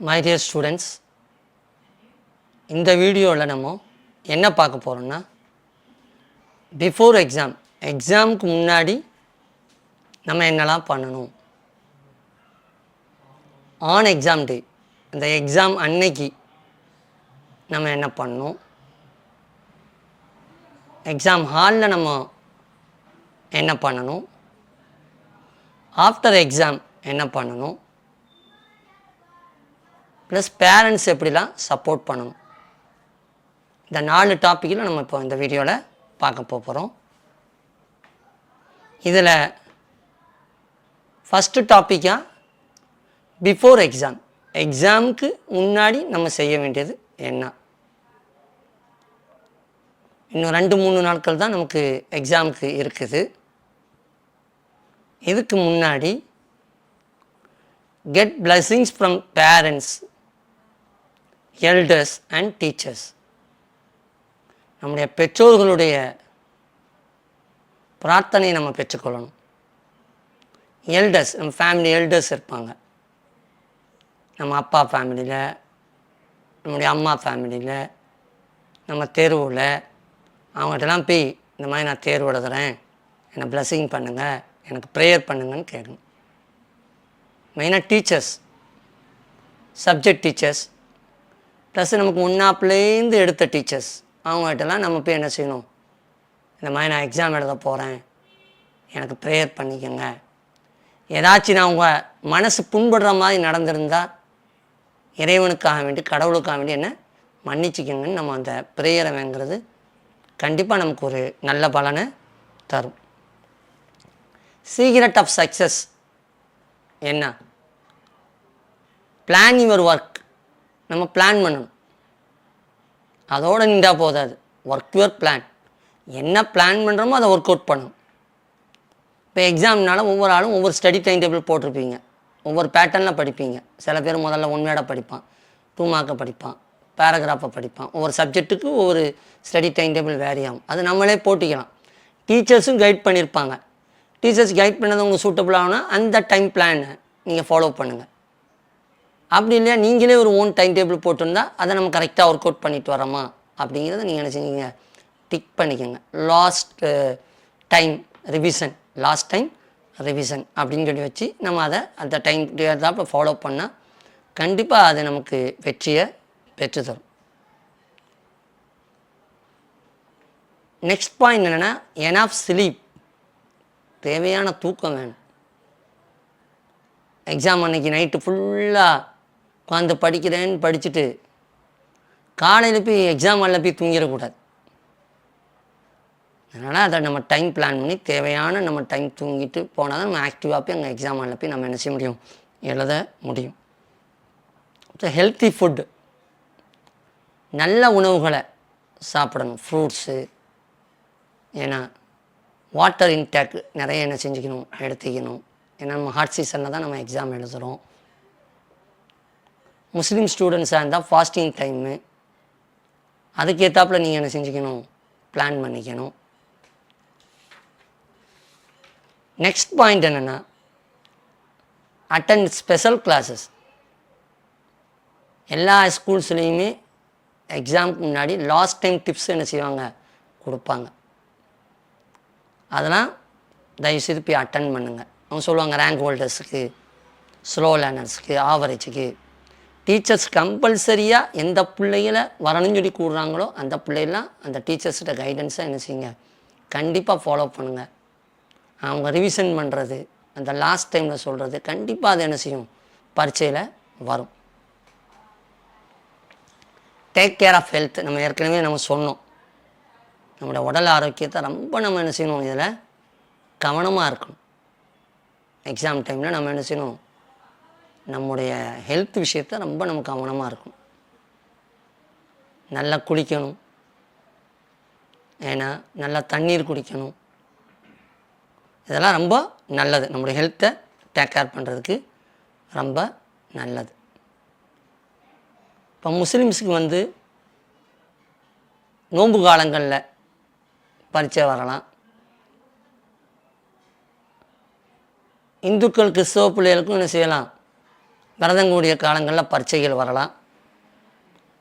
My dear students இந்த வீடியோவில் நம்ம என்ன பார்க்க போகிறோம்னா பிஃபோர் எக்ஸாம் எக்ஸாமுக்கு முன்னாடி நம்ம என்னெல்லாம் பண்ணணும்? ஆன் எக்ஸாம் டே இந்த எக்ஸாம் அன்னைக்கு நம்ம என்ன பண்ணணும்? எக்ஸாம் ஹாலில் நம்ம என்ன பண்ணணும்? ஆஃப்டர் எக்ஸாம் என்ன பண்ணணும்? ப்ளஸ் பேரண்ட்ஸ் எப்படிலாம் சப்போர்ட் பண்ணணும்? இந்த நாலு டாப்பிக்கில் நம்ம இப்போ இந்த வீடியோவில் பார்க்க போகிறோம் இதில் ஃபஸ்ட்டு டாப்பிக்காக பிஃபோர் எக்ஸாம் எக்ஸாமுக்கு முன்னாடி நம்ம செய்ய வேண்டியது என்ன? இன்னும் ரெண்டு மூணு நாட்கள் தான் நமக்கு எக்ஸாமுக்கு இருக்குது. இதுக்கு முன்னாடி get blessings from parents elders and teachers நம்முடைய பெற்றோர்களுடைய பிரார்த்தனையை நம்ம பெற்றுக்கொள்ளணும். எல்டர்ஸ் நம்ம ஃபேமிலி எல்டர்ஸ் இருப்பாங்க. நம்ம அப்பா ஃபேமிலியில் நம்முடைய அம்மா ஃபேமிலியில் நம்ம தேர்வில் அவங்ககிட்டலாம் போய் இந்த மாதிரி நான் தேர்வு எழுதுகிறேன் என்னை பிளஸ்ஸிங் பண்ணுங்கள் எனக்கு ப்ரேயர் பண்ணுங்கன்னு கேட்கணும். மெயினாக டீச்சர்ஸ் சப்ஜெக்ட் டீச்சர்ஸ் ப்ளஸ் நமக்கு முன்னாப்புலேருந்து எடுத்த டீச்சர்ஸ் அவங்ககிட்டலாம் நம்ம போய் என்ன செய்யணும்? இந்த மாதிரி நான் எக்ஸாம் எழுத போகிறேன் எனக்கு ப்ரேயர் பண்ணிக்கோங்க. ஏதாச்சும் நான் உங்கள் மனசு புண்படுற மாதிரி நடந்திருந்தால் இறைவனுக்காக வேண்டி கடவுளுக்காக வேண்டி என்ன மன்னிச்சிக்கங்கன்னு நம்ம அந்த ப்ரேயரை வாங்குறது கண்டிப்பாக நமக்கு ஒரு நல்ல பலனை தரும். சீக்ரெட் ஆஃப் சக்ஸஸ் என்ன? பிளான் யுவர் ஒர்க் நம்ம பிளான் பண்ணணும். அதோடு நின்றா போதாது ஒர்க் யுவர் பிளான் என்ன பிளான் பண்ணுறோமோ அதை ஒர்க் அவுட் பண்ணணும். இப்போ எக்ஸாம்னால ஒவ்வொரு ஆளும் ஒவ்வொரு ஸ்டடி டைம் டேபிள் போட்டிருப்பீங்க. ஒவ்வொரு பேட்டர்னில் படிப்பீங்க. சில பேர் முதல்ல ஒன் வேர்டாக படிப்பான். டூ மார்க்கை படிப்பான். பேராகிராஃபை படிப்பான். ஒவ்வொரு சப்ஜெக்ட்டுக்கு ஒவ்வொரு ஸ்டடி டைம் டேபிள் வேரி ஆகும். அது நம்மளே போட்டிக்கலாம். டீச்சர்ஸும் கைட் பண்ணியிருப்பாங்க டீச்சர்ஸ் கைட் பண்ணது உங்களுக்கு சூட்டபுள் ஆகுனா அந்த டைம் பிளானை நீங்கள் ஃபாலோ பண்ணுங்கள் அப்படி இல்லையா நீங்களே ஒரு ஓன் டைம் டேபிள் போட்டிருந்தா அதை நம்ம கரெக்டாக ஒர்க் அவுட் பண்ணிட்டு வரோமா அப்படிங்கிறத நீங்கள் என்ன செஞ்சீங்க டிக் பண்ணிக்கோங்க last time revision last time revision அப்படின்னு சொல்லி வச்சு நம்ம அதை அந்த டைம் தான் ஃபாலோ பண்ணால் கண்டிப்பாக அது நமக்கு வெற்றியை பெற்று தரும் நெக்ஸ்ட் பாயிண்ட் என்னென்னா என் ஆஃப் ஸ்லீப் தேவையான தூக்கம் வேணும். எக்ஸாம் அன்னைக்கு நைட்டு ஃபுல்லாக உட்காந்து படிக்கிறேன்னு படிச்சுட்டு காலையில் போய் எக்ஸாம் ஹாலில் போய் தூங்கிடக்கூடாது. அதனால் அதை நம்ம டைம் பிளான் பண்ணி தேவையான நம்ம டைம் தூங்கிட்டு போனால் தான் நம்ம ஆக்டிவாக போய் அங்கே எக்ஸாம் ஹாலில் போய் நம்ம என்ன செய்ய முடியும்? எழுத முடியும். ஹெல்த்தி ஃபுட்டு நல்ல உணவுகளை சாப்பிடணும். ஃப்ரூட்ஸு ஏன்னா வாட்டர் இன்டேக் நிறைய என்ன செஞ்சுக்கணும்? எடுத்துக்கணும். ஏன்னா நம்ம ஹாட் சீசனில் தான் நம்ம எக்ஸாம் எழுதுகிறோம் முஸ்லீம் ஸ்டூடெண்ட்ஸாக இருந்தால் ஃபாஸ்டிங் டைமு அதுக்கேற்றாப்புல நீங்கள் என்ன செஞ்சுக்கணும்? பிளான் பண்ணிக்கணும். நெக்ஸ்ட் பாயிண்ட் என்னென்னா அட்டன் ஸ்பெஷல் கிளாஸஸ் எல்லா ஸ்கூல்ஸ்லேயுமே எக்ஸாமுக்கு முன்னாடி லாஸ்ட் டைம் டிப்ஸ் என்ன செய்வாங்க? கொடுப்பாங்க. அதெல்லாம் தயவுசெய்து போய் அட்டன் பண்ணுங்கள் அவங்க சொல்லுவாங்க ரேங்க் ஹோல்டர்ஸுக்கு ஸ்லோ லேர்னர்ஸுக்கு ஆவரேஜுக்கு டீச்சர்ஸ் கம்பல்சரியாக எந்த பிள்ளைகளை வரணும்னு சொல்லி கூடுறாங்களோ அந்த பிள்ளைகளாம் அந்த டீச்சர்ஸ்கிட்ட கைடன்ஸாக என்ன செய்யுங்க? கண்டிப்பாக ஃபாலோ பண்ணுங்கள் அவங்க ரிவிஷன் பண்ணுறது அந்த லாஸ்ட் டைமில் சொல்கிறது கண்டிப்பாக அது என்ன செய்யும்? பரீட்சையில் வரும். டேக் கேர் ஆஃப் ஹெல்த் நம்ம ஏற்கனவே நம்ம சொன்னோம். நம்மளோட உடல் ஆரோக்கியத்தை ரொம்ப நம்ம என்ன செய்யணும்? இதில் கவனமாக இருக்கணும். எக்ஸாம் டைமில் நம்ம என்ன செய்யணும்? நம்முடைய ஹெல்த் விஷயத்த ரொம்ப நம்ம கவனமாக இருக்கணும். நல்லா குளிக்கணும். ஏன்னா நல்லா தண்ணீர் குடிக்கணும். இதெல்லாம் ரொம்ப நல்லது. நம்முடைய ஹெல்த்தை டேக் கேர் பண்ணுறதுக்கு ரொம்ப நல்லது. இப்போ முஸ்லீம்ஸுக்கு வந்து நோன்பு காலங்களில் பரீட்சை வரலாம். இந்துக்கள் கிறிஸ்தவ பிள்ளைகளுக்கும் என்ன செய்யலாம்? விரதம் கூடிய காலங்களில் பரீட்சைகள் வரலாம்.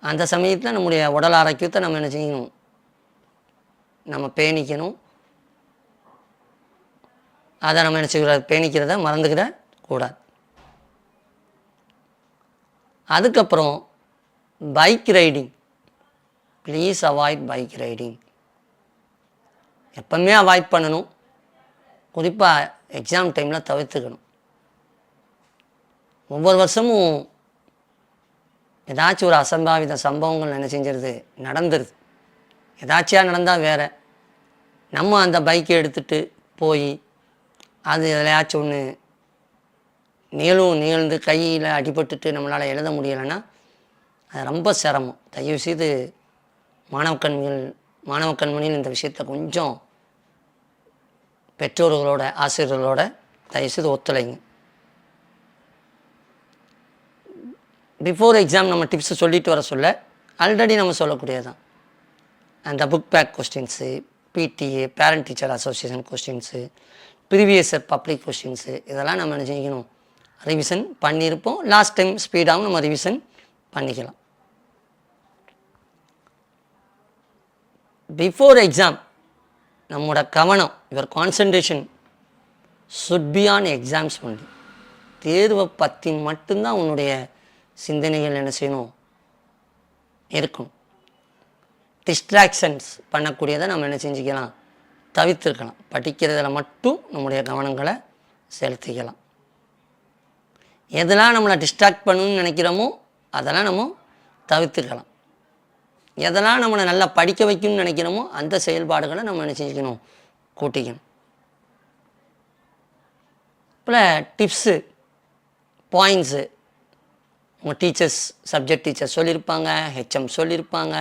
அந்த சமயத்தில் நம்முடைய உடல் ஆரோக்கியத்தை நம்ம என்ன செய்யணும்? நம்ம பேணிக்கணும். அதை நம்ம என்ன செய்யக்கூடாது? பேணிக்கிறத மறந்துக்கிட கூடாது. அதுக்கப்புறம் bike riding please avoid bike riding எப்பவுமே அவாய்ட் பண்ணணும். குறிப்பாக எக்ஸாம் டைமில் தவிர்த்துக்கணும். ஒவ்வொரு வருஷமும் ஏதாச்சும் ஒரு அசம்பாவித சம்பவங்கள் என்ன செஞ்சிருது நடந்துருது. ஏதாச்சியாக நடந்தால் வேறு. நம்ம அந்த பைக்கை எடுத்துட்டு போய் அது எதுலையாச்சும் ஒன்று நீளும் நீழ்ந்து கையில் அடிபட்டுட்டு நம்மளால் எழுத முடியலைன்னா அது ரொம்ப சிரமம். தயவு செய்து மாணவ கண்கள் மாணவ கண்மணியில் இந்த விஷயத்தை கொஞ்சம் பெற்றோர்களோட ஆசிரியர்களோட தயவுசெய்து ஒத்துழைங்க. பிஃபோர் எக்ஸாம் நம்ம டிப்ஸ் சொல்லிட்டு வர சொல்ல ஆல்ரெடி நம்ம சொல்லக்கூடியதான் அந்த book back questions PTA parent teacher association questions previous year public questions இதெல்லாம் நம்ம என்ன செய்யணும்? ரிவிஷன் பண்ணியிருப்போம். லாஸ்ட் டைம் ஸ்பீடாகவும் நம்ம ரிவிஷன் பண்ணிக்கலாம். பிஃபோர் எக்ஸாம் நம்மளோட கவனம் your concentration should be on exams only தேர்வை பற்றி மட்டும்தான் உன்னுடைய சிந்தனைகள் என்ன செய்யணும்? இருக்கணும் டிஸ்ட்ராக்ஷன்ஸ் பண்ணக்கூடியதை நம்ம என்ன செஞ்சுக்கலாம்? தவிர்த்துருக்கலாம். படிக்கிறதுல மட்டும் நம்முடைய கவனங்களை செலுத்திக்கலாம். எதெல்லாம் நம்மளை டிஸ்ட்ராக்ட் பண்ணணும்னு நினைக்கிறோமோ அதெல்லாம் நம்ம தவிர்த்துக்கலாம். எதெல்லாம் நம்மளை நல்லா படிக்க வைக்கணும்னு நினைக்கிறோமோ அந்த செயல்பாடுகளை நம்ம என்ன செஞ்சுக்கணும்? கூட்டிக்கணும். இப்போ டிப்ஸு பாயிண்ட்ஸு உங்கள் டீச்சர்ஸ் சப்ஜெக்ட் டீச்சர் சொல்லியிருப்பாங்க ஹெச்எம் சொல்லியிருப்பாங்க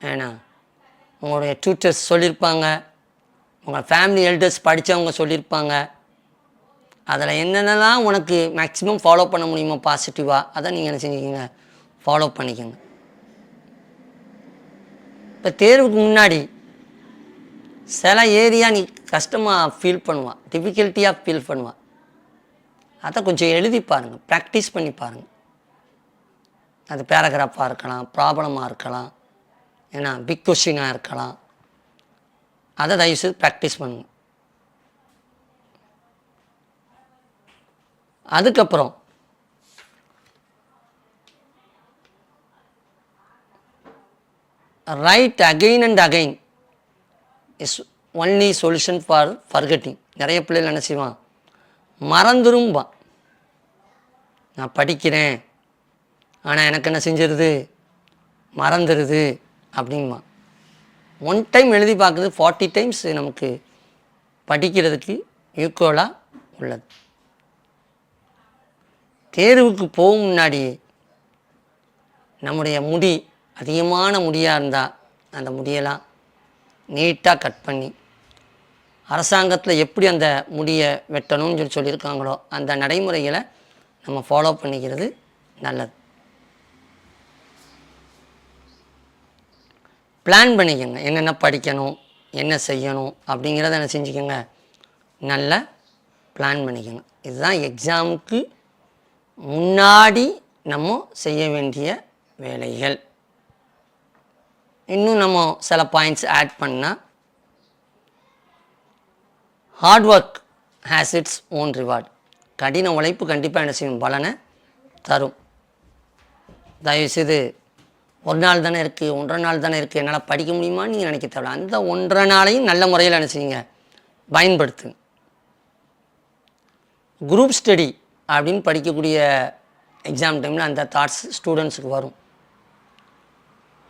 ஏன்னா உங்களுடைய டியூட்டர்ஸ் சொல்லியிருப்பாங்க உங்கள் ஃபேமிலி எல்டர்ஸ் படித்தவங்க சொல்லியிருப்பாங்க அதில் என்னென்னலாம் உனக்கு மேக்ஸிமம் ஃபாலோ பண்ண முடியுமோ பாசிட்டிவாக அதை நீங்கள் என்ன செஞ்சுக்கிங்க ஃபாலோ பண்ணிக்கோங்க. இப்போ தேர்வுக்கு முன்னாடி சில ஏரியா நீ கஷ்டமாக ஃபீல் பண்ணுவான் டிஃபிகல்ட்டியாக ஃபீல் பண்ணுவான் அதை கொஞ்சம் எழுதி பாருங்கள் ப்ராக்டிஸ் பண்ணி பாருங்கள் அது பேராகிராஃபாக இருக்கலாம் ப்ராப்ளமாக இருக்கலாம் ஏன்னா பிக் கொஷினாக இருக்கலாம். அதை தயவுசெய்து ப்ராக்டிஸ் பண்ணுங்கள் அதுக்கப்புறம் write again and again is only solution for forgetting நிறைய பிள்ளைகள் என்ன செய்வான் மறந்துரும்பான் நான் படிக்கிறேன். ஆனால் எனக்கு என்ன செஞ்சிருது? மறந்துடுது அப்படிங்குமா ஒன் டைம் எழுதி பார்க்குறது ஃபார்ட்டி டைம்ஸ் நமக்கு படிக்கிறதுக்கு ஈக்குவலாக உள்ளது. தேர்வுக்கு போகும் முன்னாடி நம்முடைய முடி அதிகமான முடியாக இருந்தால் அந்த முடியெல்லாம் நீட்டாக கட் பண்ணி அரசாங்கத்தில் எப்படி அந்த முடியை வெட்டணும்னு சொல்லி சொல்லியிருக்காங்களோ அந்த நடைமுறைகளை நம்ம ஃபாலோ பண்ணிக்கிறது நல்லது. பிளான் பண்ணிக்கோங்க. என்னென்ன படிக்கணும் என்ன செய்யணும் அப்படிங்கிறத என்ன செஞ்சுக்கோங்க. நல்லா பிளான் பண்ணிக்கோங்க. இதுதான் எக்ஸாமுக்கு முன்னாடி நம்ம செய்ய வேண்டிய வேலைகள். இன்னும் நம்ம சில பாயிண்ட்ஸ் ஆட் பண்ணால் hard work has its own reward கடின உழைப்பு கண்டிப்பாக என்ன செய்யும்? பலனை தரும். தயவுசெய்து ஒரு நாள் தானே இருக்குது ஒன்றரை நாள் தானே இருக்குது என்னால் படிக்க முடியுமான்னு நீங்கள் நினைக்க தேவை அந்த ஒன்றரை நாளையும் நல்ல முறையில் என்ன செய்யுங்க? பயன்படுத்துங்க குரூப் ஸ்டடி அப்படின்னு படிக்கக்கூடிய எக்ஸாம் டைமில் அந்த தாட்ஸ் ஸ்டூடெண்ட்ஸுக்கு வரும்.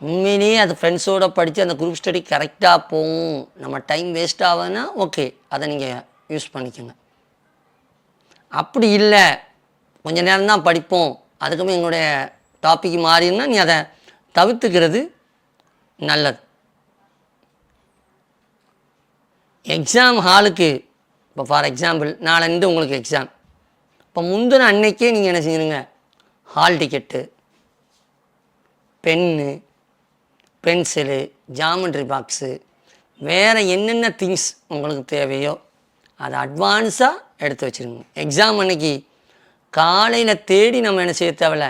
உண்மையிலேயே அது ஃப்ரெண்ட்ஸோடு படித்து அந்த குரூப் ஸ்டடி கரெக்டாக போகும். நம்ம டைம் வேஸ்ட் ஆகுதுன்னா ஓகே அதை நீங்கள் யூஸ் பண்ணிக்கோங்க. அப்படி இல்லை. கொஞ்ச நேரம் தான் படிப்போம். அதுக்கப்புறம் எங்களுடைய டாபிக் மாறினா நீ அதை தவிர்த்துக்கிறது நல்லது. எக்ஸாம் ஹாலுக்கு இப்போ ஃபார் எக்ஸாம்பிள் நாளன்று உங்களுக்கு எக்ஸாம் இப்போ முந்தின அன்னைக்கே நீங்கள் என்ன செஞ்சுருங்க hall ticket pen pencil geometry box வேறு என்னென்ன திங்ஸ் உங்களுக்கு தேவையோ அதை அட்வான்ஸாக எடுத்து வச்சுருங்க. எக்ஸாம் அன்னைக்கு காலையில் தேடி நம்ம என்ன செய்ய தேவையில்ல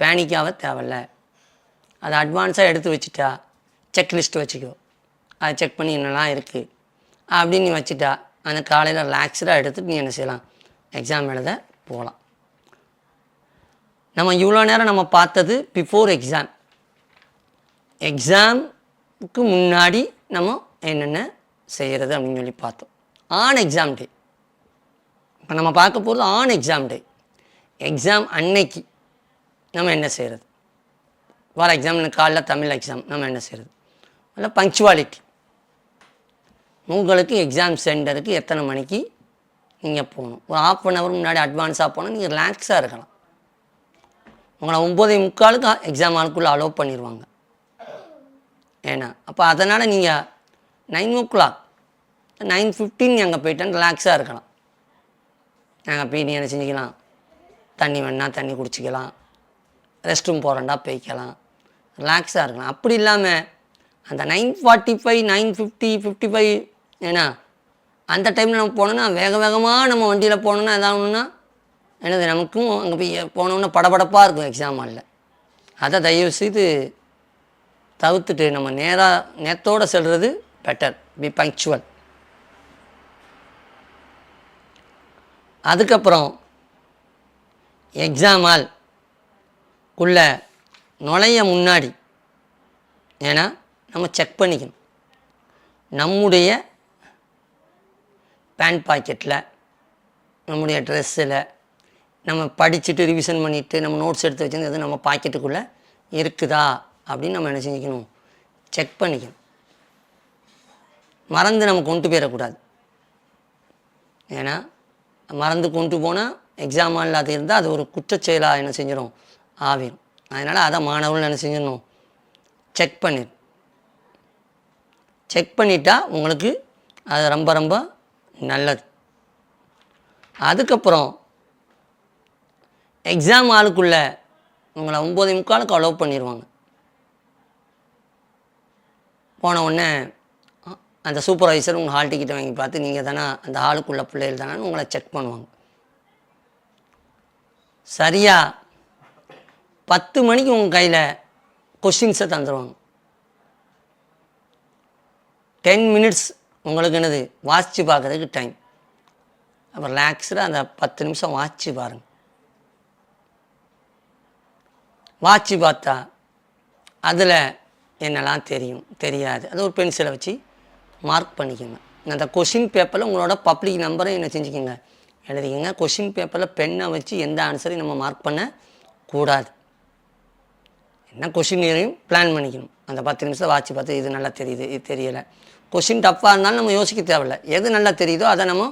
பேனிக்காக தேவையில்ல அதை அட்வான்ஸாக எடுத்து வச்சுட்டா செக்லிஸ்ட் வச்சுக்கோ. அதை செக் பண்ணி என்னெல்லாம் இருக்குது அப்படின்னு நீ வச்சுட்டா அந்த காலையில் ரிலாக்ஸ்டாக எடுத்துட்டு நீ என்ன செய்யலாம்? எக்ஸாம் எழுத போகலாம் நம்ம இவ்வளோ நேரம் நம்ம பார்த்தது பிஃபோர் எக்ஸாம் எக்ஸாமுக்கு முன்னாடி நம்ம என்னென்ன செய்கிறது அப்படின்னு சொல்லி பார்த்தோம். ஆன் எக்ஸாம் டே இப்போ நம்ம பார்க்க போகிறது ஆன் எக்ஸாம் டே எக்ஸாம் அன்னைக்கு நம்ம என்ன செய்கிறது ஃபார் எக்ஸாம்பிள் காலைல தமிழ் எக்ஸாம் நம்ம என்ன செய்கிறது அதில் பங்க்சுவாலிட்டி உங்களுக்கு எக்ஸாம் சென்டருக்கு எத்தனை மணிக்கு நீங்கள் போகணும்? ஒரு ஆஃப் அன் ஹவர் முன்னாடி அட்வான்ஸாக போனால் நீங்கள் ரிலாக்ஸாக இருக்கலாம். உங்களை ஒம்பதே முக்காலுக்கு எக்ஸாம் ஆளுக்குள்ளே அலோவ் பண்ணிடுவாங்க ஏன்னா அப்போ அதனால் நீங்கள் nine o'clock nine fifteen அங்கே போயிட்டேன் ரிலாக்ஸாக இருக்கலாம். நாங்கள் போய் நீ என்ன செஞ்சுக்கலாம்? தண்ணி வேணா தண்ணி குடிச்சிக்கலாம். ரெஸ்ட் ரூம் போகிறேன்டா போய்க்கலாம். ரிலாக்ஸாக இருக்கலாம். அப்படி இல்லாமல் அந்த nine forty five nine fifty fifty five ஏன்னா அந்த டைமில் நம்ம போனோன்னா வேக வேகமாக நம்ம வண்டியில் போனோன்னா எதாவது என்னது நமக்கும் அங்கே போய் போனோன்னா படபடப்பாக இருக்கும் எக்ஸாம் ஹாலில் அதை தயவு செய்து தவிர்த்துட்டு நம்ம நேராக நேத்தோடு செல்வது பெட்டர் பி பங்க்சுவல் அதுக்கப்புறம் எக்ஸாம் ஹால் குள்ள நுழைய முன்னாடி ஏன்னா நம்ம செக் பண்ணிக்கணும். நம்முடைய பேண்ட் பாக்கெட்டில் நம்முடைய ட்ரெஸ்ஸில் நம்ம படிச்சுட்டு ரிவிஷன் பண்ணிவிட்டு நம்ம நோட்ஸ் எடுத்து வச்சிருந்தது நம்ம பாக்கெட்டுக்குள்ளே இருக்குதா அப்படின்னு நம்ம என்ன செஞ்சுக்கணும்? செக் பண்ணிக்கணும். மறந்து நம்ம கொண்டு போயிடக்கூடாது. ஏன்னா மறந்து கொண்டு போனால் எக்ஸாம் ஹாலில் அது இருந்தால் அது ஒரு குற்றச்செயலாக என்ன செஞ்சிடும் ஆவிடும் அதனால் அதை மாணவர்கள் என்ன செஞ்சிடணும் செக் பண்ணிடு செக் பண்ணிட்டா உங்களுக்கு அது ரொம்ப ரொம்ப நல்லது. அதுக்கப்புறம் எக்ஸாம் ஆளுக்குள்ளே உங்களை ஒம்பது முக்காலுக்கு அலோவ் பண்ணிடுவாங்க போன உடனே அந்த சூப்பர்வைசர் உங்கள் ஹால் டிக்கெட்டை வாங்கி பார்த்து நீங்கள் தானே அந்த ஹாலுக்குள்ள பிள்ளைகள் தானே உங்களை செக் பண்ணுவாங்க. சரியாக பத்து மணிக்கு உங்கள் கையில் கொஷின்ஸை தந்துடுவாங்க டென் மினிட்ஸ் உங்களுக்கு என்னது? வாசித்து பார்க்கறதுக்கு டைம் அப்போ ரிலாக்ஸ்டாக அந்த பத்து நிமிஷம் வாட்சி பாருங்கள் வாட்சி பார்த்தா அதில் என்னெல்லாம் தெரியும்? தெரியாது. அது ஒரு பென்சிலை வச்சு மார்க் பண்ணிக்கோங்க. அந்த கொஷின் பேப்பரில் உங்களோட பப்ளிக் நம்பரை என்ன செஞ்சுக்கோங்க. எழுதிக்கோங்க. கொஷின் பேப்பரில் பெண்ணை வச்சு எந்த ஆன்சரையும் நம்ம மார்க் பண்ண கூடாது. என்ன கொஷின் பிளான் பண்ணிக்கணும். அந்த பத்து நிமிஷம் வாட்சி பார்த்து இது நல்லா தெரியுது இது தெரியலை. கொஷின் டஃப்பாக இருந்தாலும் நம்ம யோசிக்க தேவையில்ல. எது நல்லா தெரியுதோ அதை நம்ம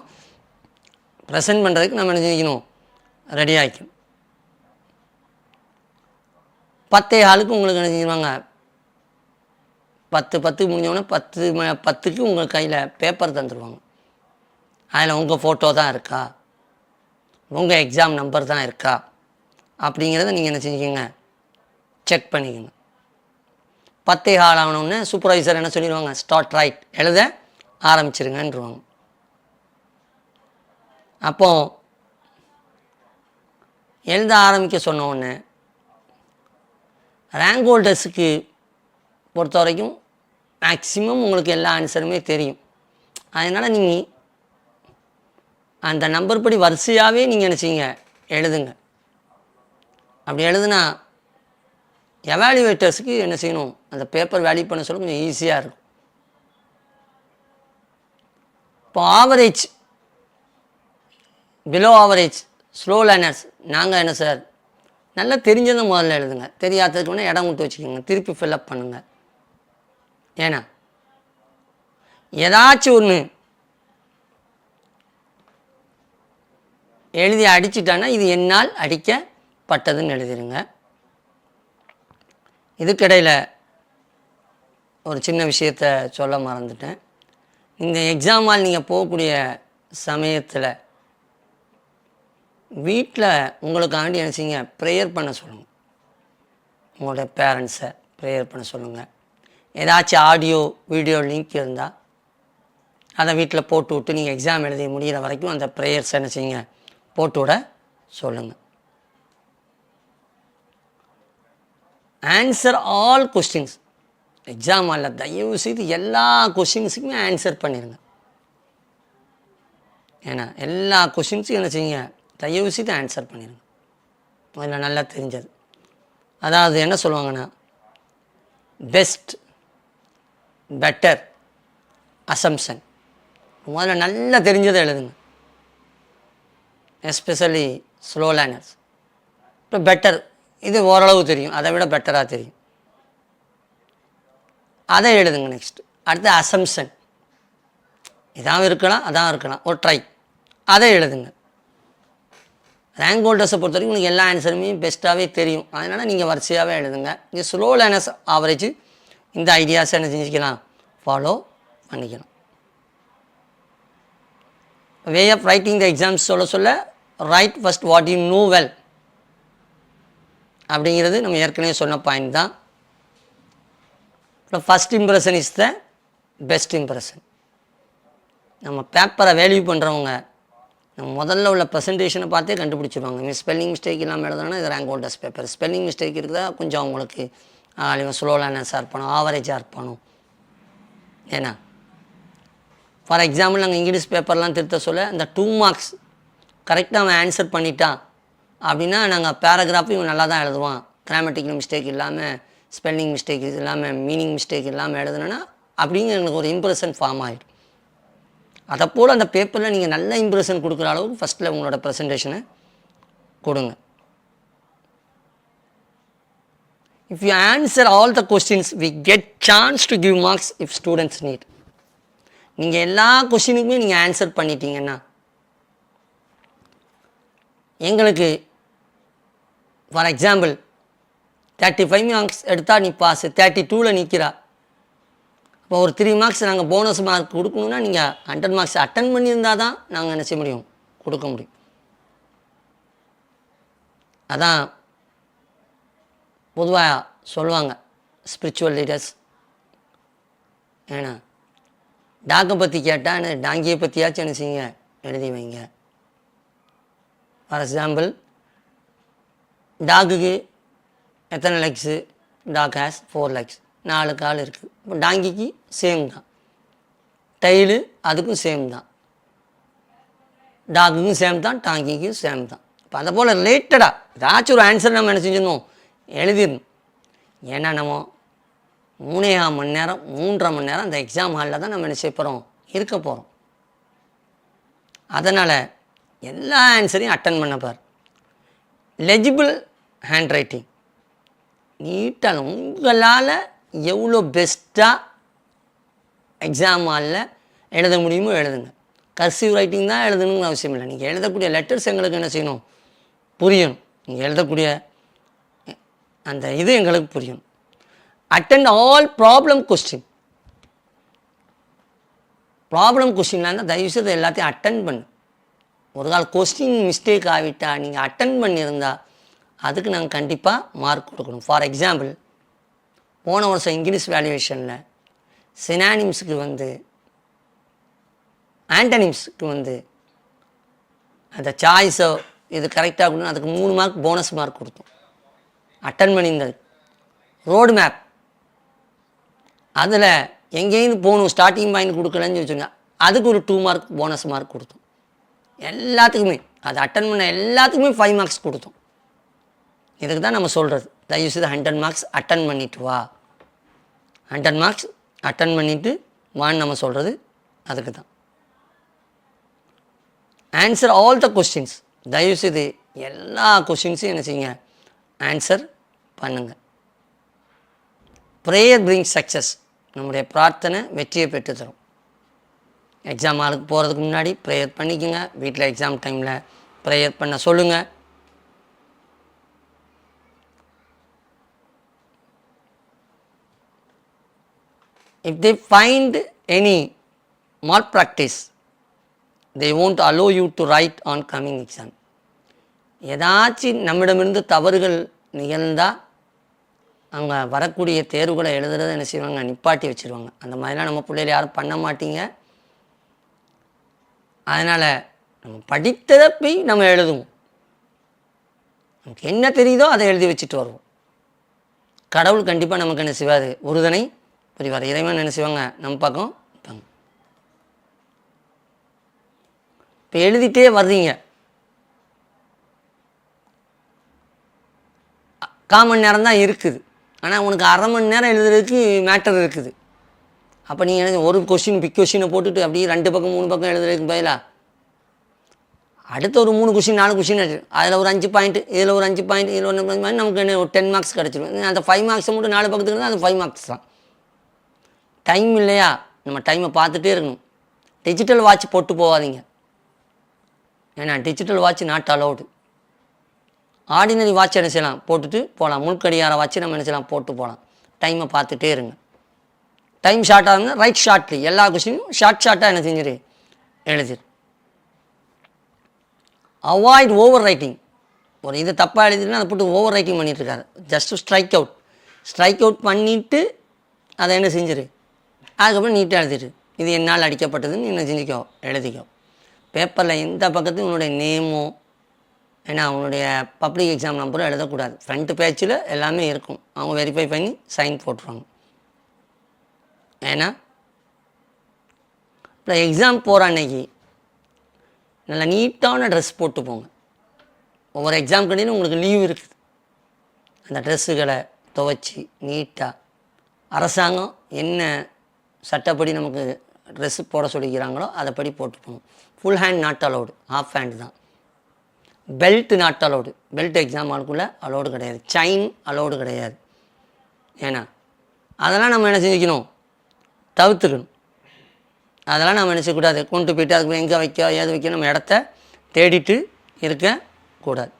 ப்ரெசென்ட் பண்ணுறதுக்கு நம்ம என்ன செஞ்சுக்கணும் ரெடி ஆகிக்கணும் பத்தே ஆளுக்கு உங்களுக்கு என்ன செஞ்சுருவாங்க பத்து பத்துக்கு முடிஞ்சோடனே பத்து ம பத்துக்கு உங்கள் கையில் பேப்பர் தந்துடுவாங்க அதில் உங்கள் ஃபோட்டோ தான் இருக்கா? உங்கள் எக்ஸாம் நம்பர் தான் இருக்கா? அப்படிங்கிறத நீங்கள் என்ன செஞ்சுக்கோங்க? செக் பண்ணிக்கோங்க. பத்தே கால் ஆகணுன்னு சூப்பர்வைசர் என்ன சொல்லிடுவாங்க ஸ்டார்ட் ரைட் எழுத ஆரம்பிச்சிருங்கன்றவாங்க. அப்போ எழுத ஆரம்பிக்க சொன்ன உடனே ரேங்க் ஹோல்டர்ஸுக்கு பொறுத்த வரைக்கும் மேக்ஸிமம் உங்களுக்கு எல்லா ஆன்சருமே தெரியும். அதனால் நீங்கள் அந்த நம்பர் படி வரிசையாகவே நீங்கள் என்ன செய்யுங்க எழுதுங்க. அப்படி எழுதுனா எவாலுவேட்டர்ஸுக்கு என்ன செய்யணும்? அந்த பேப்பர் வேல்யூ பண்ண சொல்ல கொஞ்சம் ஈஸியாக இருக்கும். இப்போ average below average slow learners நாங்கள் என்ன சார் நல்லா தெரிஞ்சதை முதல்ல எழுதுங்க. தெரியாததுக்கு வேணால் இடம் விட்டு வச்சுக்கோங்க. திருப்பி ஃபில்லப் பண்ணுங்கள் ஏன்னா ஏதாச்சும் ஒன்று எழுதி அடிச்சிட்டான்னா இது என்னால் அடிக்கப்பட்டதுன்னு எழுதிருங்க. இதுக்கிடையில் ஒரு சின்ன விஷயத்த சொல்ல மறந்துட்டேன். இந்த எக்ஸாம் நீங்கள் போகக்கூடிய சமயத்தில் வீட்டில் உங்களுக்காண்டி என்ன செய்யுங்க? ப்ரேயர் பண்ண சொல்லுங்கள் உங்களோட பேரண்ட்ஸை ப்ரேயர் பண்ண சொல்லுங்கள் ஏதாச்சும் ஆடியோ வீடியோ லிங்க் இருந்தால் அதை வீட்டில் போட்டு விட்டு நீங்கள் எக்ஸாம் எழுதி முடிகிற வரைக்கும் அந்த ப்ரேயர்ஸ் என்ன செய்யுங்க? போட்டு விட சொல்லுங்கள் ஆன்சர் ஆல் கொஸ்டின்ஸ் எக்ஸாம் ஹாலில் தயவு செய்து எல்லா கொஸ்டின்ஸுக்குமே ஆன்சர் பண்ணிடுங்க ஏன்னா எல்லா கொஷின்ஸும் என்ன செய்யுங்க? தயவு செய்து ஆன்சர் பண்ணிடுங்க அதில் நல்லா தெரிஞ்சது. அதாவது என்ன சொல்லுவாங்கன்னா பெஸ்ட் பெட்டர் அசம்ஷன் முதல்ல நல்லா தெரிஞ்சதை எழுதுங்க. எஸ்பெஷலி ஸ்லோ லேனர்ஸ் இப்போ பெட்டர் இது ஓரளவு தெரியும். அதை விட பெட்டராக தெரியும். அதை எழுதுங்க நெக்ஸ்ட் அடுத்து அசம்ஷன் இதாகவும் இருக்கலாம் அதான் இருக்கலாம். ஒரு ட்ரை அதை எழுதுங்க. ரேங்க் ஹோல்டர்ஸை பொறுத்த வரைக்கும் உங்களுக்கு எல்லா ஆன்சருமே பெஸ்ட்டாகவே தெரியும். அதனால் நீங்கள் வரிசையாகவே எழுதுங்க. இங்கே ஸ்லோ லேனர்ஸ் ஆவரேஜ் இந்த ஐடியாஸை என்ன செஞ்சுக்கலாம்? ஃபாலோ பண்ணிக்கலாம் way of writing the exams சொல்ல சொல்ல write first what you know well அப்படிங்கிறது நம்ம ஏற்கனவே சொன்ன பாயிண்ட் தான். First impression is the best impression நம்ம பேப்பரை வேல்யூ பண்ணுறவங்க நம்ம முதல்ல உள்ள ப்ரெசன்டேஷனை பார்த்தே கண்டுபிடிச்சிருவாங்க. இவன் ஸ்பெல்லிங் மிஸ்டேக் இல்லாமல் எழுதுனா இது rank holders paper spelling mistake இருக்குதா? கொஞ்சம் அவங்களுக்கு ஆ, இவன் ஸ்லோலானஸாக இருப்பானோ ஆவரேஜாக இருப்பானோ ஏன்னா? ஃபார் எக்ஸாம்பிள் நாங்கள் இங்கிலீஷ் பேப்பர்லாம் திருத்த சொல்ல இந்த டூ மார்க்ஸ் கரெக்டாக அவன் ஆன்சர் பண்ணிட்டான் அப்படின்னா நாங்கள் பேராகிராஃபும் இவன் நல்லா தான் எழுதுவான். கிராமட்டிக்கல் மிஸ்டேக் இல்லாமல் ஸ்பெல்லிங் மிஸ்டேக் இல்லாமல் மீனிங் மிஸ்டேக் இல்லாமல் எழுதுனா அப்படிங்கிற எங்களுக்கு ஒரு இம்ப்ரெஷன் ஃபார்ம் ஆகிடும் அதை போல் அந்த பேப்பரில் நீங்கள் நல்ல இம்ப்ரெஷன் கொடுக்குற அளவுக்கு ஃபஸ்ட்டில் உங்களோட ப்ரெசன்டேஷனை கொடுங்க. If you answer all the questions we get chance to give marks if students need நீங்கள் எல்லா கொஸ்டினுக்குமே நீங்கள் ஆன்சர் பண்ணிட்டீங்கன்னா எங்களுக்கு for example thirty five marks எடுத்தால் நீ பாஸ் தேர்ட்டி டூவில் நிற்கிறா இப்போ ஒரு த்ரீ மார்க்ஸ் நாங்கள் போனஸ் மார்க் கொடுக்கணுன்னா நீங்கள் ஹண்ட்ரட் மார்க்ஸ் அட்டன் பண்ணியிருந்தால் தான் நாங்கள் என்ன செய்ய முடியும்? கொடுக்க முடியும். அதான் பொதுவாக சொல்லுவாங்க ஸ்பிரிச்சுவல் லீடர்ஸ் ஏன்னா டாக்கை பற்றி கேட்டால் டாங்கியை பற்றியாச்சும் என்ன செய்யுங்க எழுதி வைங்க. ஃபார் எக்ஸாம்பிள் டாக்குக்கு எத்தனை legs dog has four legs நாலு கால் இருக்குது இப்போ டாங்கிக்கு சேம் தான். டைலு அதுக்கும் சேம் தான். டாக்குக்கும் சேம் தான் டாங்கிக்கும் சேம் தான். இப்போ அதை போல் ரிலேட்டடாக ஏதாச்சும் ஒரு ஆன்சர் நம்ம என்ன செஞ்சிடணும்? எழுதிடணும். ஏன்னா நம்ம மூணேகால் மணி நேரம் மூன்றரை மணி நேரம் அந்த எக்ஸாம் ஹாலில் தான் நம்ம என்ன செய்ய போகிறோம் இருக்க போகிறோம் அதனால் எல்லா ஆன்சரையும் அட்டன் பண்ண பார். லெஜிபிள் ஹேண்ட் ரைட்டிங் நீட்டாக உங்களால் எவ்வளோ பெஸ்ட்டாக எக்ஸாம் ஹாலில் எழுத முடியுமோ எழுதுங்க. கர்சிவ் ரைட்டிங் தான் எழுதணும்னு அவசியம் இல்லை. நீங்கள் எழுதக்கூடிய லெட்டர்ஸ் எங்களுக்கு என்ன செய்யணும்? புரியணும். நீங்கள் எழுதக்கூடிய அந்த இது எங்களுக்கு புரியும். Attend all problem question problem கொஸ்டின்லாம் இருந்தால் தயவுசெய்து எல்லாத்தையும் அட்டன் பண்ணு. ஒரு கால் கொஸ்டின் மிஸ்டேக் ஆகிட்டா நீங்கள் அட்டன் பண்ணியிருந்தா அதுக்கு நாங்கள் கண்டிப்பாக மார்க் கொடுக்கணும். ஃபார் எக்ஸாம்பிள் போன வருஷம் இங்கிலீஷ் வேல்யூவேஷனில் சினானிம்ஸுக்கு வந்து ஆண்டனிம்ஸுக்கு வந்து அந்த சாய்ஸோ இது கரெக்டாக கொடுக்கணும் அதுக்கு மூணு மார்க் போனஸ் மார்க் கொடுத்தோம். அட்டன் பண்ணியிருந்தது. ரோடு மேப் அதில் எங்கேயிருந்து போகணும் ஸ்டார்டிங் பாயிண்ட் கொடுக்கலன்னு வச்சுங்க அதுக்கு ஒரு டூ மார்க் போனஸ் மார்க் கொடுத்தோம். எல்லாத்துக்குமே அது அட்டன் பண்ண எல்லாத்துக்குமே ஃபைவ் மார்க்ஸ் கொடுத்தோம். இதுக்கு தான் நம்ம சொல்கிறது தயவுசெய்து ஹண்ட்ரட் மார்க்ஸ் அட்டன் பண்ணிட்டு வா. ஹண்ட்ரட் மார்க்ஸ் அட்டன் பண்ணிவிட்டு வான்னு நம்ம சொல்கிறது அதுக்கு தான். ஆன்சர் ஆல் த கொஸ்டின்ஸ் தயவுசெய்து எல்லா கொஸ்டின்ஸும் என்ன செய்யுங்க? ஆன்சர் பண்ணுங்கள் ப்ரேயர் பிரிங் சக்ஸஸ் நம்முடைய பிரார்த்தனை வெற்றியை பெற்று தரும். எக்ஸாம் ஆளுக்கு போகிறதுக்கு முன்னாடி ப்ரேயர் பண்ணிக்கோங்க. வீட்டில் எக்ஸாம் டைமில் ப்ரேயர் பண்ண சொல்லுங்கள் if they find any malpractice they won't allow you to write on coming exam ஏதாச்சும் நம்மிடமிருந்து தவறுகள் நிகழ்ந்தால் அவங்க வரக்கூடிய தேர்வுகளை எழுதுறதை என்ன செய்வாங்க? நிப்பாட்டி வச்சுருவாங்க. அந்த மாதிரிலாம் நம்ம பிள்ளைகள் யாரும் பண்ண மாட்டீங்க. அதனால் நம்ம படித்ததை போய் நம்ம எழுதுவோம். நமக்கு என்ன தெரியுதோ அதை எழுதி வச்சுட்டு வருவோம். கடவுள் கண்டிப்பாக நமக்கு என்ன செய்வார்? உறுதுணை புரிவார். இறைவன் என்ன செய்வாங்க? நம்ம பக்கம் இப்போ எழுதிட்டே வர்றீங்க. கால் மணி நேரம் தான் இருக்குது. ஆனால் உனக்கு அரை மணி நேரம் எழுதுறதுக்கு மேட்டர் இருக்குது. அப்போ நீங்கள் என்ன ஒரு கொஷின் பிக் கொஷினை போட்டுட்டு அப்படியே ரெண்டு பக்கம் மூணு பக்கம் எழுதுறதுக்கு பதிலாக அடுத்த ஒரு மூணு கொஷின் நாலு கொஷின் அதில் ஒரு அஞ்சு பாயிண்ட் இதில் ஒரு அஞ்சு பாயிண்ட் இதில் ஒன்று பாயிண்ட் நமக்கு என்ன ஒரு டென் மார்க்ஸ் கிடச்சிடும் அந்த ஃபைவ் மார்க்ஸை மட்டும் நாலு பக்கத்துக்கு இருந்தால் அது ஃபைவ் மார்க்ஸ் தான். டைம் இல்லையா? நம்ம டைமை பார்த்துட்டே இருக்கணும். டிஜிட்டல் வாட்ச் போட்டு போகாதீங்க. ஏன்னா digital watch not allowed ordinary watch என்ன செய்யலாம்? போட்டுட்டு போகலாம். முழுக்கடியார வாட்ச் நம்ம என்ன செய்யலாம்? போட்டு போகலாம். டைமை பார்த்துட்டே இருங்க. டைம் ஷார்ட்டாக இருந்தால் ரைட் ஷார்ட்லி எல்லா கொஸ்டினும் ஷார்ட் ஷார்ட்டாக என்ன செஞ்சிரு? எழுதிரு. அவாய்ட் ஓவர் ரைட்டிங் ஒரு இது தப்பாக எழுதினா அதை போட்டு ஓவர் ரைட்டிங் பண்ணிட்டு just strike out strike out பண்ணிவிட்டு அதை என்ன செஞ்சிரு? அதுக்கப்புறம் நீட்டாக எழுதிடு இது என்னால் அடிக்கப்பட்டதுன்னு என்ன செஞ்சுக்கோ? எழுதிக்கோ. பேப்பரில் எந்த பக்கத்துலையும் உன்னுடைய நேமோ ஏன்னா அவனுடைய பப்ளிக் எக்ஸாம் நம்பரும் எழுதக்கூடாது. ஃப்ரண்ட் பேஜில் எல்லாமே இருக்கும். அவங்க வெரிஃபை பண்ணி சைன் போட்டுருவாங்க. ஏன்னா இப்போ எக்ஸாம் போகிற அன்னைக்கு நல்ல நீட்டான ட்ரெஸ் போட்டு போங்க. ஒவ்வொரு எக்ஸாம் கண்டினும் உங்களுக்கு லீவ் இருக்குது. அந்த ட்ரெஸ்ஸுகளை துவைச்சி நீட்டாக அரசாங்கம் என்ன சட்டப்படி நமக்கு ட்ரெஸ்ஸு போட சொல்லிக்கிறாங்களோ அதைப்படி போட்டு full hand not allowed half hand தான். Belt not allowed belt exam ஆளுக்குள்ளே allowed கிடையாது. செயின் அலோடு கிடையாது. ஏன்னா அதெல்லாம் நம்ம என்ன செஞ்சுக்கணும்? தவிர்த்துக்கணும். அதெல்லாம் நம்ம என்ன செய்யக்கூடாது? கொண்டு போயிட்டு அதுக்கு எங்கே வைக்க ஏது வைக்க நம்ம இடத்த தேடிட்டு இருக்கக்கூடாது.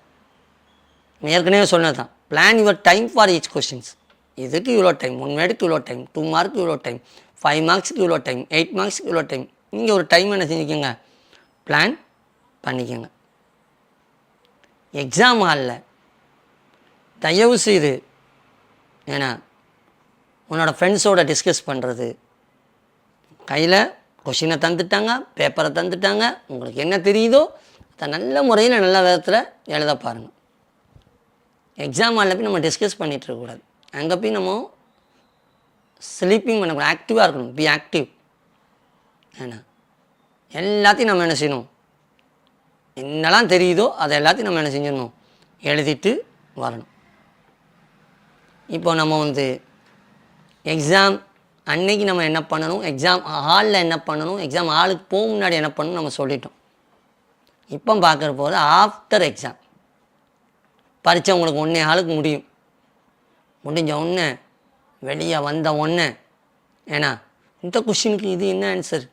ஏற்கனவே சொன்னது தான் plan your time for each questions இதுக்கு இவ்வளோ டைம் ஒன் வேர்டுக்கு இவ்வளோ டைம் டூ மார்க்கு இவ்வளோ டைம் ஃபைவ் மார்க்ஸுக்கு இவ்வளோ டைம் எயிட் மார்க்ஸுக்கு இவ்வளோ டைம் நீங்கள் ஒரு டைம் என்ன செஞ்சுக்கோங்க? பிளான் பண்ணிக்கோங்க. எக்ஸாம் ஹாலில் தயவு செய்து ஏன்னா உன்னோட ஃப்ரெண்ட்ஸோட டிஸ்கஸ் பண்ணுறது கையில் கொஷினை தந்துட்டாங்க பேப்பரை தந்துட்டாங்க உங்களுக்கு என்ன தெரியுதோ அதை நல்ல முறையில் நல்ல விதத்தில் எழுத பாருங்கள் எக்ஸாம் ஹாலில் போய் நம்ம டிஸ்கஸ் பண்ணிகிட்டு இருக்கக்கூடாது அங்கே போய் நம்ம ஸ்லீப்பிங் பண்ணக்கூடாது. ஆக்டிவாக இருக்கணும். பி ஆக்டிவ் ஏன்னா எல்லாத்தையும் நம்ம என்ன செய்யணும்? என்னெல்லாம் தெரியுதோ அதை எல்லாத்தையும் நம்ம என்ன செஞ்சிடணும்? எழுதிட்டு வரணும். இப்போ நம்ம வந்து எக்ஸாம் அன்னைக்கு நம்ம என்ன பண்ணணும்? எக்ஸாம் ஹாலில் என்ன பண்ணணும்? எக்ஸாம் ஹாலுக்கு போக முன்னாடி என்ன பண்ணணும் நம்ம சொல்லிட்டோம். இப்போ பார்க்குற போது ஆஃப்டர் எக்ஸாம் பரீட்சை உங்களுக்கு ஒன்றே ஆளுக்கு முடியும். முடிஞ்ச உடனே வெளியே வந்த உடனே ஏன்னா இந்த கொஷினுக்கு இது என்ன ஆன்சர்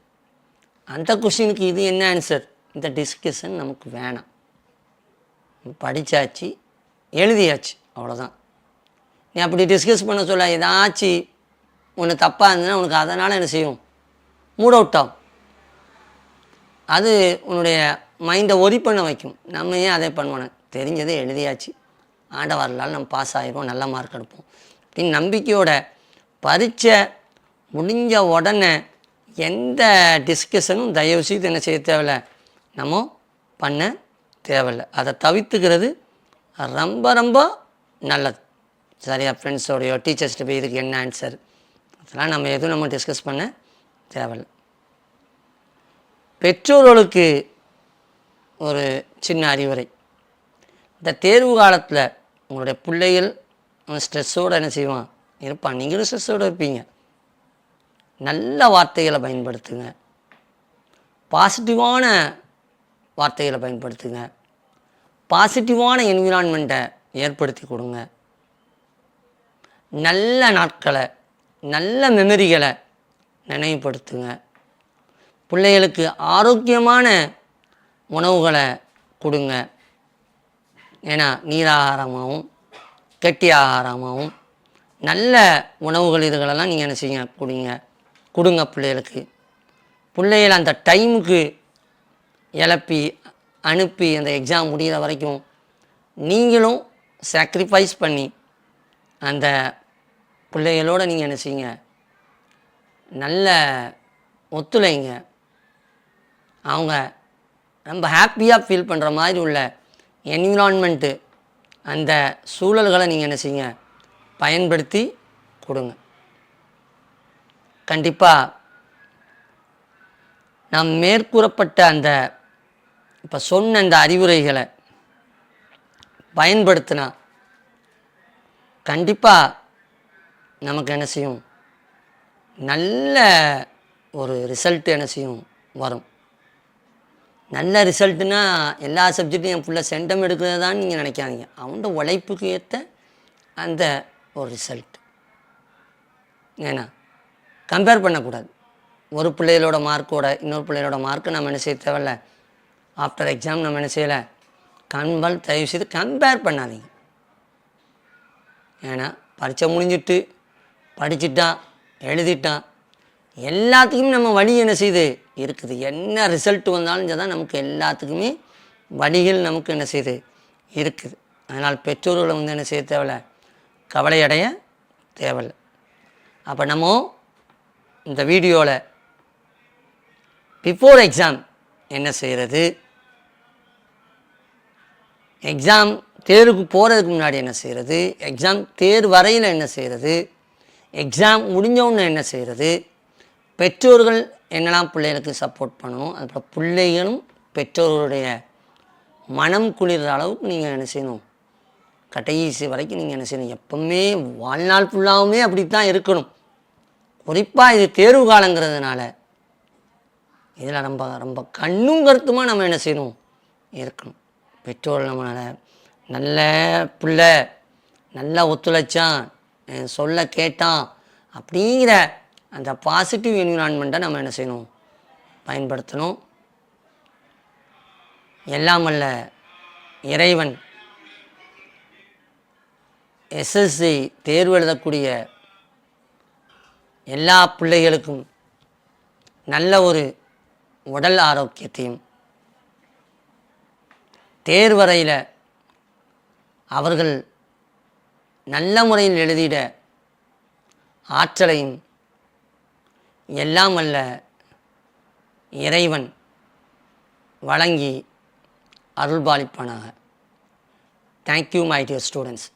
அந்த கொஷினுக்கு இது என்ன ஆன்சர் இந்த டிஸ்கஷன் நமக்கு வேணாம். படித்தாச்சு எழுதியாச்சு அவ்வளோதான் நீ அப்படி டிஸ்கஸ் பண்ண சொல்ல ஏதாச்சும் ஒன்று தப்பாக இருந்ததுன்னா உனக்கு அதனால் என்ன செய்யும்? மூட் அவுட் ஆகும். அது உன்னுடைய மைண்டை ஒரி பண்ண வைக்கும். நம்ம ஏன் அதே பண்ணுவோம்? தெரிஞ்சதை எழுதியாச்சு. ஆண்டவர்களால் நம்ம பாஸ் ஆகிடுவோம் நல்ல மார்க் எடுப்போம். அப்படின்னு நம்பிக்கையோட பரீட்சை முடிஞ்ச உடனே எந்த டிஸ்கஷனும் தயவு செய்து என்ன செய்ய தேவையில்ல. நம்ம பண்ண தேவையில்லை. அதை தவிர்த்துக்கிறது ரொம்ப ரொம்ப நல்லது. சரியா ஃப்ரெண்ட்ஸோடையோ டீச்சர்ஸ்கிட்ட போய் இதுக்கு என்ன ஆன்சர் அதெல்லாம் நம்ம எதுவும் நம்ம டிஸ்கஸ் பண்ண தேவையில்லை. பெற்றோர்களுக்கு ஒரு சின்ன அறிவுரை. இந்த தேர்வு காலத்தில் உங்களுடைய பிள்ளைகள் ஸ்ட்ரெஸ்ஸோடு என்ன செய்வான்? இருப்பான். நீங்களும் ஸ்ட்ரெஸ்ஸோடு இருப்பீங்க. நல்ல வார்த்தைகளை பயன்படுத்துங்க. பாசிட்டிவான வார்த்தைகளை பயன்படுத்துங்க. பாசிட்டிவான என்விரான்மெண்ட்டை ஏற்படுத்தி கொடுங்க. நல்ல நாட்களை நல்ல மெமரிகளை நினைவுபடுத்துங்க. பிள்ளைகளுக்கு ஆரோக்கியமான உணவுகளை கொடுங்க. ஏன்னா நீராகாரமாகவும் கெட்டி ஆகாரமாகவும் நல்ல உணவுகள் இதுகளெல்லாம் நீங்கள் என்ன செய்யுங்க? கொடுங்க. கொடுங்க பிள்ளைகளுக்கு. பிள்ளைகளை அந்த டைமுக்கு எழப்பி அனுப்பி அந்த எக்ஸாம் முடிகிற வரைக்கும் நீங்களும் சாக்ரிஃபைஸ் பண்ணி அந்த பிள்ளைகளோட நீங்கள் என்ன செய்யுங்க? நல்ல ஒத்துழைங்க. அவங்க ரொம்ப ஹாப்பியாக ஃபீல் பண்ணுற மாதிரி உள்ள என்விரான்மெண்ட்டு அந்த சூழல்களை நீங்கள் என்ன செய்யுங்க? பயன்படுத்தி கொடுங்க. கண்டிப்பாக நாம் மேற்கூறப்பட்ட அந்த இப்போ சொன்ன அந்த அறிவுரைகளை பயன்படுத்தினா கண்டிப்பாக நமக்கு என்ன செய்யும்? நல்ல ஒரு ரிசல்ட் என்ன செய்யும்? வரும். நல்ல ரிசல்ட்டுனா எல்லா சப்ஜெக்ட்டும் என் ஃபுல்லாக சென்டம் எடுக்கிறது தான் நீங்கள் நினைக்காதீங்க. அவனோட உழைப்புக்கு ஏற்ற அந்த ஒரு ரிசல்ட் ஏன்னா கம்பேர் பண்ணக்கூடாது. ஒரு பிள்ளைகளோட மார்க்கோட இன்னொரு பிள்ளைகளோட மார்க்கு நம்ம என்ன செய்ய தேவையில்ல? ஆஃப்டர் எக்ஸாம் நம்ம என்ன செய்யலை? கண்பால் தயவு செய்து கம்பேர் பண்ணாதீங்க. ஏன்னா பரீட்சை முடிஞ்சிட்டு படிச்சுட்டான் எழுதிட்டான் எல்லாத்துக்குமே நம்ம வழி என்ன செய்யுது இருக்குது. என்ன ரிசல்ட் வந்தாலும் தான் நமக்கு எல்லாத்துக்குமே வழிகள் நமக்கு என்ன செய்யுது இருக்குது. அதனால் பெற்றோர்களை வந்து என்ன செய்ய தேவையில்ல? கவலை அடைய தேவையில்லை. அப்போ நம்ம இந்த வீடியோவில் பிஃபோர் எக்ஸாம் என்ன செய்கிறது எக்ஸாம் தேர்வுக்கு போகிறதுக்கு முன்னாடி என்ன செய்கிறது எக்ஸாம் தேர் வரையில் என்ன செய்கிறது எக்ஸாம் முடிஞ்சவுடனே என்ன செய்கிறது பெற்றோர்கள் என்னெல்லாம் பிள்ளைகளுக்கு சப்போர்ட் பண்ணணும்? அதுக்கப்புறம் பிள்ளைகளும் பெற்றோர்களுடைய மனம் குளிர்ற அளவுக்கு நீங்கள் என்ன செய்யணும்? கடைசி வரைக்கும் நீங்கள் என்ன செய்யணும்? எப்பவுமே வாழ்நாள் ஃபுல்லாகவுமே அப்படி தான் இருக்கணும். குறிப்பாக இது தேர்வு காலங்கிறதுனால இதில் ரொம்ப ரொம்ப கண்ணும் கருத்துமாக நம்ம என்ன செய்யணும்? இருக்கணும். பெற்றோர் நம்மளால் நல்ல பிள்ளை நல்லா ஒத்துழைச்சான் சொல்ல கேட்டான் அப்படிங்கிற அந்த பாசிட்டிவ் என்விரான்மெண்ட்டை நம்ம என்ன செய்யணும்? பயன்படுத்தணும். எல்லாம் அல்ல இறைவன் எஸ்எஸ்சி தேர்வு எழுதக்கூடிய எல்லா பிள்ளைகளுக்கும் நல்ல ஒரு உடல் ஆரோக்கியத்தையும் தேர்வறையில் அவர்கள் நல்ல முறையில் எழுதிட ஆற்றலையும் எல்லாம் வல்ல இறைவன் வழங்கி அருள்பாலிப்பானாக. Thank you my dear students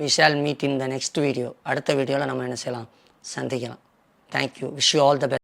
we shall meet in the next video அடுத்த வீடியோவில் நம்ம என்ன செய்யலாம்? சந்திக்கலாம். Thank you wish you all the best